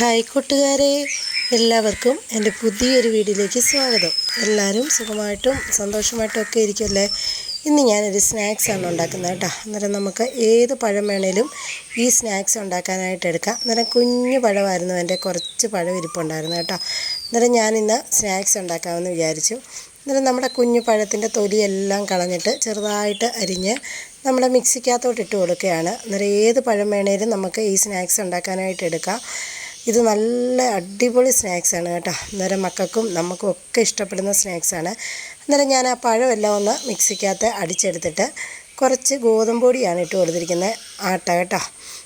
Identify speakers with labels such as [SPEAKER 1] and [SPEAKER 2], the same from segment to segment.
[SPEAKER 1] Hi കൂട്ടുകാരെ എല്ലാവർക്കും എന്റെ പുതിയൊരു വീഡിയോയിലേക്ക് സ്വാഗതം. എല്ലാവരും സുഖമായിട്ടും സന്തോഷമായിട്ടും ഒക്കെ ഇരിക്കുമല്ലേ? ഇന്ന് ഞാനൊരു സ്നാക്സാണ് ഉണ്ടാക്കുന്നത് കേട്ടോ. അന്നേരം നമുക്ക് ഏത് പഴം വേണേലും ഈ സ്നാക്സ് ഉണ്ടാക്കാനായിട്ട് എടുക്കാം. അന്നേരം കുഞ്ഞു പഴമായിരുന്നു എന്റെ കുറച്ച് പഴം ഇരിപ്പുണ്ടായിരുന്നു കേട്ടോ. അന്നേരം ഞാനിന്ന് സ്നാക്സ് ഉണ്ടാക്കാമെന്ന് വിചാരിച്ചു. അന്നേരം നമ്മുടെ കുഞ്ഞു പഴത്തിന്റെ തൊലിയെല്ലാം കളഞ്ഞിട്ട് ചെറുതായിട്ട് അരിഞ്ഞ് നമ്മുടെ മിക്സിക്കകത്തോട്ട് ഇട്ട് കൊടുക്കുകയാണ്. അന്നേരം ഏത് പഴം വേണേലും നമുക്ക് ഈ സ്നാക്സ് ഉണ്ടാക്കാനായിട്ട് എടുക്കാം. ഇത് നല്ല അടിപൊളി സ്നാക്സാണ് കേട്ടോ. അന്നേരം മക്കൾക്കും നമുക്കും ഒക്കെ ഇഷ്ടപ്പെടുന്ന സ്നാക്സാണ് അന്നേരം ഞാൻ ആ പഴമെല്ലാം ഒന്ന് മിക്സിക്കകത്ത് അടിച്ചെടുത്തിട്ട് കുറച്ച് ഗോതമ്പൊടിയാണ് ഇട്ട് കൊടുത്തിരിക്കുന്നത്. ആട്ട കേട്ടോ.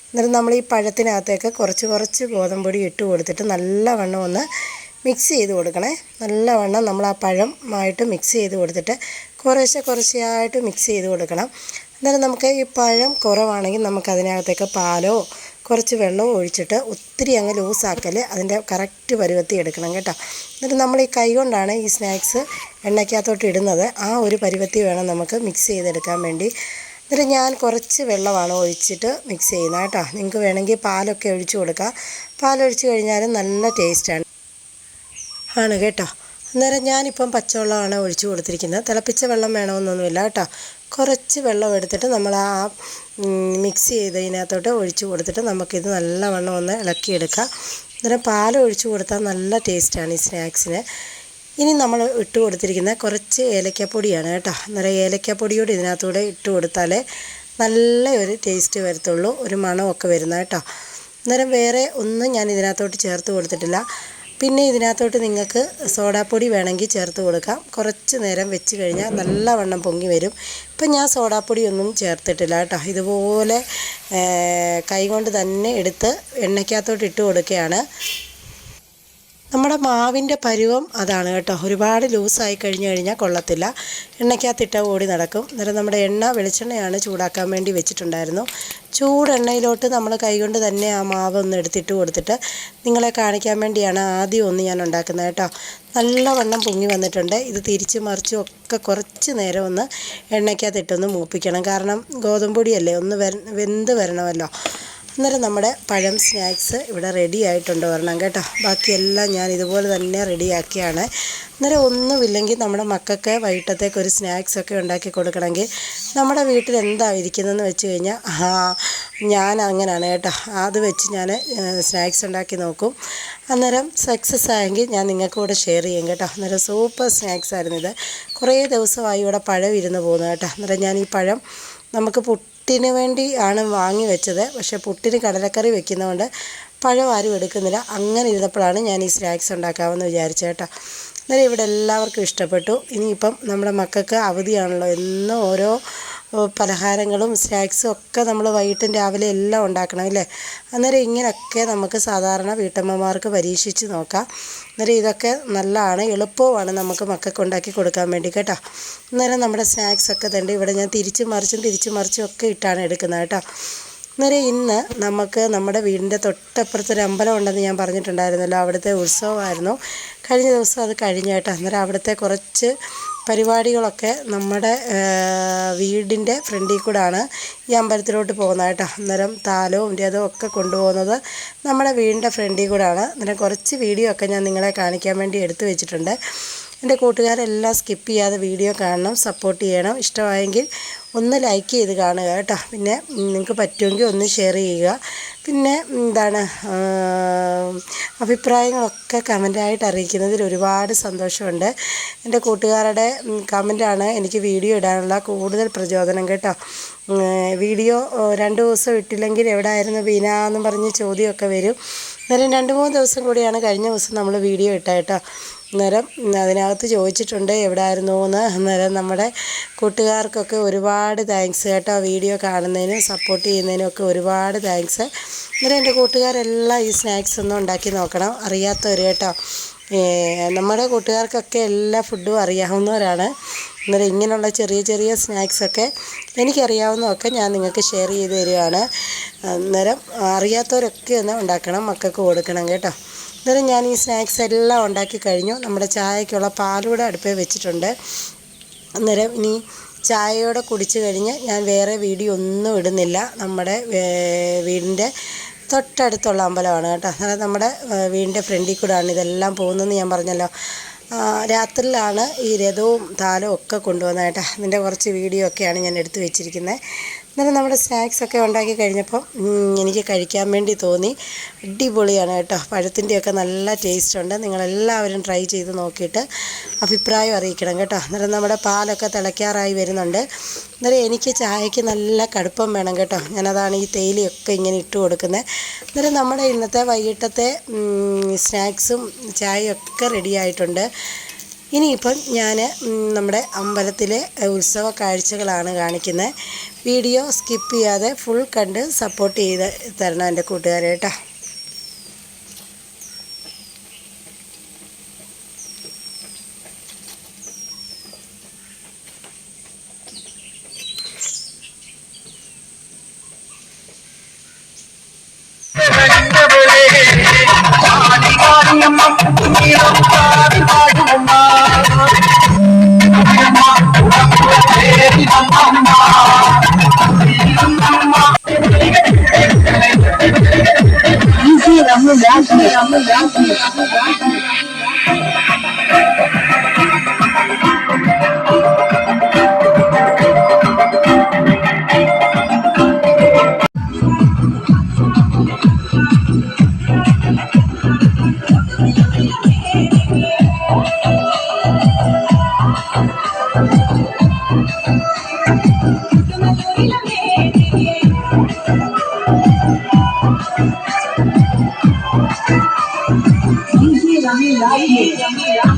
[SPEAKER 1] അന്നേരം നമ്മൾ ഈ പഴത്തിനകത്തേക്ക് കുറച്ച് കുറച്ച് ഗോതമ്പൊടി ഇട്ട് കൊടുത്തിട്ട് നല്ലവണ്ണം ഒന്ന് മിക്സ് ചെയ്ത് കൊടുക്കണേ. നല്ലവണ്ണം നമ്മൾ ആ പഴമായിട്ട് മിക്സ് ചെയ്ത് കൊടുത്തിട്ട് കുറേശ്ശെ കുറേശ്ശെയായിട്ട് മിക്സ് ചെയ്ത് കൊടുക്കണം. അന്നേരം നമുക്ക് ഈ പഴം കുറവാണെങ്കിൽ നമുക്ക് അതിനകത്തേക്ക് പാലോ കുറച്ച് വെള്ളവും ഒഴിച്ചിട്ട് ഒത്തിരി അങ്ങ് ലൂസാക്കൽ അതിന്റെ കറക്റ്റ് പരുവത്തി എടുക്കണം കേട്ടോ. എന്നിട്ട് നമ്മൾ ഈ കൈ കൊണ്ടാണ് ഈ സ്നാക്സ് എണ്ണയ്ക്കകത്തോട്ട് ഇടുന്നത്. ആ ഒരു പരുവത്തി വേണം നമുക്ക് മിക്സ് ചെയ്തെടുക്കാൻ വേണ്ടി. എന്നിട്ട് ഞാൻ കുറച്ച് വെള്ളമാണ് ഒഴിച്ചിട്ട് മിക്സ് ചെയ്യുന്നത് കേട്ടോ. നിങ്ങൾക്ക് വേണമെങ്കിൽ പാലൊക്കെ ഒഴിച്ച് കൊടുക്കാം. പാലൊഴിച്ച് കഴിഞ്ഞാൽ നല്ല ടേസ്റ്റാണ് ആണ് കേട്ടോ. അന്നേരം ഞാനിപ്പം പച്ചവെള്ളമാണ് ഒഴിച്ച് കൊടുത്തിരിക്കുന്നത്. തിളപ്പിച്ച വെള്ളം വേണമെന്നൊന്നുമില്ല കേട്ടോ. കുറച്ച് വെള്ളം എടുത്തിട്ട് നമ്മൾ ആ മിക്സ് ചെയ്തതിനകത്തോട്ട് ഒഴിച്ച് കൊടുത്തിട്ട് നമുക്കിത് നല്ലവണ്ണം ഒന്ന് ഇളക്കിയെടുക്കാം. അന്നേരം പാൽ ഒഴിച്ച് കൊടുത്താൽ നല്ല ടേസ്റ്റാണ് ഈ സ്നാക്സിന്. ഇനി നമ്മൾ ഇട്ട് കൊടുത്തിരിക്കുന്ന കുറച്ച് ഏലക്കപ്പൊടിയാണ് കേട്ടോ. അന്നേരം ഏലക്കപ്പൊടിയോട് ഇതിനകത്തൂടെ ഇട്ട് കൊടുത്താലേ നല്ല ഒരു ടേസ്റ്റ് വരത്തുള്ളൂ. ഒരു മണമൊക്കെ വരുന്ന കേട്ടോ. അന്നേരം വേറെ ഒന്നും ഞാൻ ഇതിനകത്തോട്ട് ചേർത്ത് കൊടുത്തിട്ടില്ല. പിന്നെ ഇതിനകത്തോട്ട് നിങ്ങൾക്ക് സോഡാപ്പൊടി വേണമെങ്കിൽ ചേർത്ത് കൊടുക്കാം. കുറച്ച് നേരം വെച്ച് കഴിഞ്ഞാൽ നല്ലവണ്ണം പൊങ്ങി വരും. ഇപ്പം ഞാൻ സോഡാപ്പൊടി ഒന്നും ചേർത്തിട്ടില്ല കേട്ടോ. ഇതുപോലെ കൈകൊണ്ട് തന്നെ എടുത്ത് എണ്ണയ്ക്കകത്തോട്ട് ഇട്ട് കൊടുക്കുകയാണ്. നമ്മുടെ മാവിന്റെ പരുവം അതാണ് കേട്ടോ. ഒരുപാട് ലൂസായി കഴിഞ്ഞ് കഴിഞ്ഞാൽ കൊള്ളത്തില്ല. എണ്ണയ്ക്കകത്തിട്ട ഓടി നടക്കും. അന്നേരം നമ്മുടെ എണ്ണ വെളിച്ചെണ്ണയാണ് ചൂടാക്കാൻ വേണ്ടി വെച്ചിട്ടുണ്ടായിരുന്നു. ചൂടെണ്ണയിലോട്ട് നമ്മൾ കൈകൊണ്ട് തന്നെ ആ മാവ് ഒന്ന് എടുത്തിട്ട് കൊടുത്തിട്ട് നിങ്ങളെ കാണിക്കാൻ വേണ്ടിയാണ് ആദ്യം ഒന്ന് ഞാൻ ഉണ്ടാക്കുന്നത് കേട്ടോ. നല്ലവണ്ണം പൊങ്ങി വന്നിട്ടുണ്ട്. ഇത് തിരിച്ച് മറിച്ചും ഒക്കെ കുറച്ച് നേരം ഒന്ന് എണ്ണയ്ക്കകത്തിട്ടൊന്ന് മൂപ്പിക്കണം. കാരണം ഗോതമ്പൊടിയല്ലേ ഒന്ന് വെന്ത് വരണമല്ലോ. അന്നേരം നമ്മുടെ പഴം സ്നാക്സ് ഇവിടെ റെഡി ആയിട്ടുണ്ട് വരണം കേട്ടോ. ബാക്കിയെല്ലാം ഞാൻ ഇതുപോലെ തന്നെ റെഡിയാക്കിയാണ് അന്നേരം ഒന്നുമില്ലെങ്കിൽ നമ്മുടെ മക്കൾക്ക് വൈകിട്ടത്തേക്ക് ഒരു സ്നാക്സ് ഒക്കെ ഉണ്ടാക്കി കൊടുക്കണമെങ്കിൽ നമ്മുടെ വീട്ടിൽ എന്താ ഇരിക്കുന്നതെന്ന് വെച്ച് കഴിഞ്ഞാൽ ആ ഞാൻ അങ്ങനെയാണ് കേട്ടോ. അത് വെച്ച് ഞാൻ സ്നാക്സ് ഉണ്ടാക്കി നോക്കും. അന്നേരം സക്സസ് ആയെങ്കിൽ ഞാൻ നിങ്ങൾക്ക് കൂടെ ഷെയർ ചെയ്യും കേട്ടോ. അന്നേരം സൂപ്പർ സ്നാക്സ് ആയിരുന്നു ഇത്. കുറേ ദിവസമായി ഇവിടെ പഴം ഇരുന്ന് പോകുന്നത് കേട്ടോ. അന്നേരം ഞാൻ ഈ പഴം നമുക്ക് പുട്ടിന് വേണ്ടി ആണ് വാങ്ങി വെച്ചത്. പക്ഷേ പുട്ടിന് കടലക്കറി വെക്കുന്നതുകൊണ്ട് പഴം ആരും എടുക്കുന്നില്ല. അങ്ങനെ ഇരുന്നപ്പോഴാണ് ഞാൻ ഈ സ്നാക്സ് ഉണ്ടാക്കാമെന്ന് വിചാരിച്ചത് കേട്ടോ. അന്നേരം ഇവിടെ എല്ലാവർക്കും ഇഷ്ടപ്പെട്ടു. ഇനിയിപ്പം നമ്മുടെ മക്കൾക്ക് അവധിയാണല്ലോ. എന്നും ഓരോ പലഹാരങ്ങളും സ്നാക്സും ഒക്കെ നമ്മൾ വൈകിട്ടും രാവിലെ എല്ലാം ഉണ്ടാക്കണം അല്ലേ? അന്നേരം ഇങ്ങനെയൊക്കെ നമുക്ക് സാധാരണ വീട്ടമ്മമാർക്ക് പരീക്ഷിച്ച് നോക്കാം. അന്നേരം ഇതൊക്കെ നല്ലതാണ് എളുപ്പമാണ് നമുക്ക് മക്കൾക്ക് ഉണ്ടാക്കി കൊടുക്കാൻ വേണ്ടി കേട്ടോ. അന്നേരം നമ്മുടെ സ്നാക്സ് ഒക്കെ തന്നെ ഇവിടെ ഞാൻ തിരിച്ചും മറിച്ചും തിരിച്ചും മറിച്ചും ഒക്കെ ഇട്ടാണ് എടുക്കുന്നത് കേട്ടോ. അന്നേരം ഇന്ന് നമുക്ക് നമ്മുടെ വീടിന്റെ തൊട്ടപ്പുറത്തൊരു അമ്പലം ഉണ്ടെന്ന് ഞാൻ പറഞ്ഞിട്ടുണ്ടായിരുന്നല്ലോ അവിടുത്തെ ഉത്സവമായിരുന്നു. കഴിഞ്ഞ ദിവസം അത് കഴിഞ്ഞു കേട്ടോ. അന്നേരം അവിടുത്തെ കുറച്ച് പരിപാടികളൊക്കെ നമ്മുടെ വീടിന്റെ ഫ്രണ്ടിൽ കൂടാണ് ഈ അമ്പലത്തിലോട്ട് പോകുന്നത് അന്നേരം താലവും രഥവും ഒക്കെ കൊണ്ടുപോകുന്നത് നമ്മുടെ വീടിന്റെ ഫ്രണ്ടിൽ കൂടാണ്. അന്നേരം കുറച്ച് വീഡിയോ ഒക്കെ ഞാൻ നിങ്ങളെ കാണിക്കാൻ വേണ്ടി എടുത്തു വെച്ചിട്ടുണ്ട്. എന്റെ കൂട്ടുകാരെല്ലാം സ്കിപ്പ് ചെയ്യാതെ വീഡിയോ കാണണം സപ്പോർട്ട് ചെയ്യണം. ഇഷ്ടമായെങ്കിൽ ഒന്ന് ലൈക്ക് ചെയ്ത് കാണുക കേട്ടോ. പിന്നെ നിങ്ങൾക്ക് പറ്റുമെങ്കിൽ ഒന്ന് ഷെയർ ചെയ്യുക. പിന്നെ എന്താണ് അഭിപ്രായങ്ങളൊക്കെ കമന്റായിട്ട് അറിയിക്കുന്നതിൽ ഒരുപാട് സന്തോഷമുണ്ട്. എന്റെ കൂട്ടുകാരുടെ കമന്റാണ് എനിക്ക് വീഡിയോ ഇടാനുള്ള കൂടുതൽ പ്രചോദനം കേട്ടോ. വീഡിയോ രണ്ട് ദിവസം ഇട്ടില്ലെങ്കിൽ എവിടെ ആയിരുന്നു ബീന എന്നും പറഞ്ഞ് ചോദ്യമൊക്കെ വരും. അന്നേരം രണ്ട് മൂന്ന് ദിവസം കൂടിയാണ് കഴിഞ്ഞ ദിവസം നമ്മൾ വീഡിയോ ഇട്ട കേട്ടോ. അന്നേരം അതിനകത്ത് ചോദിച്ചിട്ടുണ്ട് എവിടെ ആയിരുന്നു എന്ന് അന്നേരം നമ്മുടെ കൂട്ടുകാർക്കൊക്കെ ഒരുപാട് താങ്ക്സ് കേട്ടോ വീഡിയോ കാണുന്നതിനും സപ്പോർട്ട് ചെയ്യുന്നതിനും ഒക്കെ ഒരുപാട് താങ്ക്സ് അന്നേരം എന്റെ കൂട്ടുകാരെല്ലാം ഈ സ്നാക്സ് ഒന്നും ഉണ്ടാക്കി നോക്കണം. അറിയാത്തവർ കേട്ടോ. നമ്മുടെ കൂട്ടുകാർക്കൊക്കെ എല്ലാ ഫുഡും അറിയാവുന്നവരാണ്. അന്നേരം ഇങ്ങനെയുള്ള ചെറിയ ചെറിയ സ്നാക്സൊക്കെ എനിക്കറിയാവുന്നതൊക്കെ ഞാൻ നിങ്ങൾക്ക് ഷെയർ ചെയ്ത് തരികയാണ് അന്നേരം അറിയാത്തവരൊക്കെ ഒന്ന് ഉണ്ടാക്കണം മക്കൾക്ക് കൊടുക്കണം കേട്ടോ. അന്നേരം ഞാൻ ഈ സ്നാക്സ് എല്ലാം ഉണ്ടാക്കി കഴിഞ്ഞു. നമ്മുടെ ചായക്കുള്ള പാലൂടെ അടുപ്പേ വെച്ചിട്ടുണ്ട്. അന്നേരം ഇനി ചായയോടെ കുടിച്ച് കഴിഞ്ഞ് ഞാൻ വേറെ വീഡിയോ ഒന്നും ഇടുന്നില്ല. നമ്മുടെ വീടിന്റെ
[SPEAKER 2] തൊട്ടടുത്തുള്ള അമ്പലമാണ് കേട്ടോ. അതായത് നമ്മുടെ വീടിന്റെ ഫ്രണ്ടിൽ കൂടെയാണ് ഇതെല്ലാം പോകുന്നതെന്ന് ഞാൻ പറഞ്ഞല്ലോ. രാത്രിയിലാണ് ഈ രഥവും താലവും ഒക്കെ കൊണ്ടുവന്നത് കേട്ടോ. അതിന്റെ കുറച്ച് വീഡിയോ ഒക്കെയാണ് ഞാൻ എടുത്തു വെച്ചിരിക്കുന്നത്. എന്നാലും നമ്മുടെ സ്നാക്സൊക്കെ ഉണ്ടാക്കി കഴിഞ്ഞപ്പോൾ എനിക്ക് കഴിക്കാൻ വേണ്ടി തോന്നി. അടിപൊളിയാണ് കേട്ടോ. പഴത്തിന്റെയൊക്കെ നല്ല ടേസ്റ്റ് ഉണ്ട്. നിങ്ങളെല്ലാവരും ട്രൈ ചെയ്ത് നോക്കിയിട്ട് അഭിപ്രായം അറിയിക്കണം കേട്ടോ. അന്നേരം നമ്മുടെ പാലൊക്കെ തിളയ്ക്കാറായി വരുന്നുണ്ട്. അന്നേരം എനിക്ക് ചായയ്ക്ക് നല്ല കടുപ്പം വേണം കേട്ടോ. ഞാനതാണ് ഈ തേയിലയൊക്കെ ഇങ്ങനെ ഇട്ട് കൊടുക്കുന്നത് അന്നേരം നമ്മുടെ ഇന്നത്തെ വൈകിട്ടത്തെ സ്നാക്സും ചായയൊക്കെ റെഡി ആയിട്ടുണ്ട്. ഇനിയിപ്പം ഞാൻ നമ്മുടെ അമ്പലത്തിലെ ഉത്സവ കാഴ്ചകളാണ് കാണിക്കുന്നത്. വീഡിയോ സ്കിപ്പ് ചെയ്യാതെ ഫുൾ കണ്ട് സപ്പോർട്ട് ചെയ്ത് തരണം എന്റെ കൂട്ടുകാരെ കേട്ടോ. ব্যাগ নিয়ে আমরা ব্যাগ নিয়ে আমরা ব্যাগ নিয়ে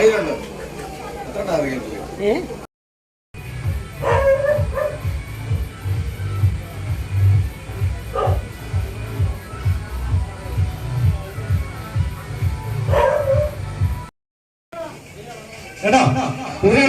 [SPEAKER 3] കയ്യിലുണ്ടോ എത്ര അറിയത്തില്ല
[SPEAKER 2] ഏ
[SPEAKER 3] എടാ ഒരു